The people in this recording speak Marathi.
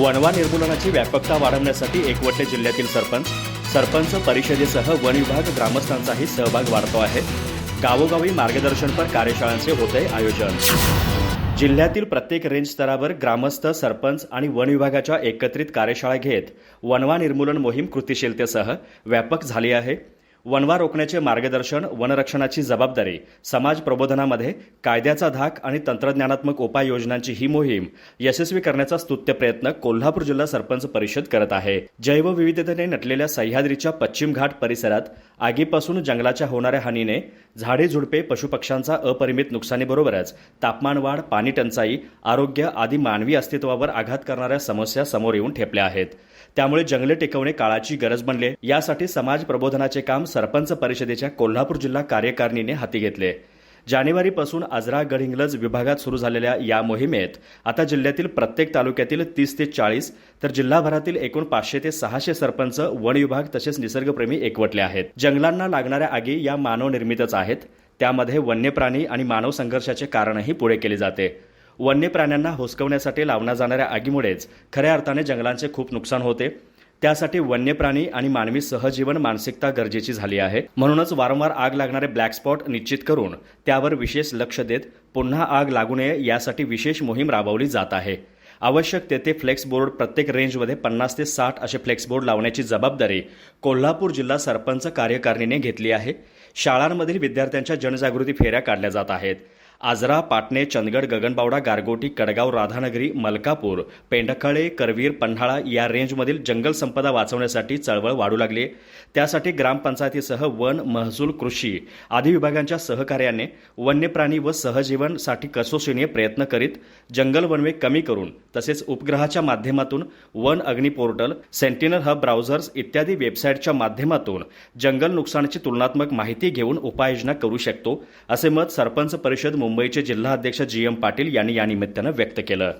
वनवा निर्मूलनाची व्यापकता वाढवण्यासाठी एकवटले जिल्ह्यातील सरपंच सरपंच परिषदेसह वन विभाग ग्रामस्थांचाही सहभाग वाढतो आहे. गावोगावी मार्गदर्शनपर कार्यशाळांचे होते आयोजन. जिल्ह्यातील प्रत्येक रेंज स्तरावर ग्रामस्थ सरपंच आणि वन विभागाच्या एकत्रित कार्यशाळा घेत वनवा निर्मूलन मोहीम कृतिशीलतेसह व्यापक झाली आहे. वनवा रोखण्याचे मार्गदर्शन वनरक्षणाची जबाबदारी समाज प्रबोधनामध्ये कायद्याचा धाक आणि तंत्रज्ञानात्मक उपाययोजनांची ही मोहीम यशस्वी करण्याचा स्तुत्य प्रयत्न कोल्हापूर जिल्हा सरपंच परिषद करत आहे. जैवविविधतेने नटलेल्या सह्याद्रीच्या पश्चिम घाट परिसरात आगीपासून जंगलाच्या होणाऱ्या हानीने झाडे झुडपे पशुपक्ष्यांचा अपरिमित नुकसानीबरोबरच तापमानवाढ पाणी टंचाई आरोग्य आदी मानवी अस्तित्वावर आघात करणाऱ्या समस्या समोर येऊन ठेपल्या आहेत. त्यामुळे जंगले टिकवणे काळाची गरज बनले. यासाठी समाज प्रबोधनाचे काम सरपंच परिषदेच्या कोल्हापूर जिल्हा कार्यकारिणीने हाती घेतले. जानेवारीपासून आजरा गडहिंग्लज विभागात सुरू झालेल्या या मोहिमेत आता जिल्ह्यातील प्रत्येक तालुक्यातील तीस ते चाळीस तर जिल्हाभरातील एकूण पाचशे ते सहाशे सरपंच वन विभाग तसेच निसर्गप्रेमी एकवटले आहेत. जंगलांना लागणाऱ्या आगी या मानवनिर्मितच आहेत. त्यामध्ये वन्य प्राणी आणि मानव संघर्षाचे कारणही पुढे केले जाते. वन्य प्राण्यांना हुसकवण्यासाठी लावण्या जाणाऱ्या आगीमुळेच खऱ्या अर्थाने जंगलांचे खूप नुकसान होते. त्यासाठी वन्य प्राणी आणि मानवी सहजीवन मानसिकता गरजेची झाली आहे. म्हणूनच वारंवार आग लागणारे ब्लॅक स्पॉट निश्चित करून त्यावर विशेष लक्ष देत पुन्हा आग लागू नये यासाठी विशेष मोहीम राबवली जात आहे. आवश्यक तेथे फ्लेक्स बोर्ड प्रत्येक रेंजमध्ये पन्नास ते साठ असे फ्लेक्स बोर्ड लावण्याची जबाबदारी कोल्हापूर जिल्हा सरपंच कार्यकारिणीने घेतली आहे. शाळांमधील विद्यार्थ्यांच्या जनजागृती फेऱ्या काढल्या जात आहेत. आजरा पाटणे चंदगड गगनबावडा गारगोटी कडगाव राधानगरी मलकापूर पेंढखळे करवीर पन्हाळा या रेंजमधील जंगल संपदा वाचवण्यासाठी चळवळ वाढू लागली. त्यासाठी ग्रामपंचायतीसह वन महसूल कृषी आदी विभागांच्या सहकार्याने वन्य प्राणी व सहजीवनसाठी कसोशीने प्रयत्न करीत जंगल वनवे कमी करून तसेच उपग्रहाच्या माध्यमातून वन अग्नी पोर्टल सेंटिनल हब ब्राउझर्स इत्यादी वेबसाईटच्या माध्यमातून जंगल नुकसानाची तुलनात्मक माहिती घेऊन उपाययोजना करू शकतो असे मत सरपंच परिषद मुंबईचे जिल्हा अध्यक्ष जी एम पाटील यांनी या निमित्तानं व्यक्त केलं.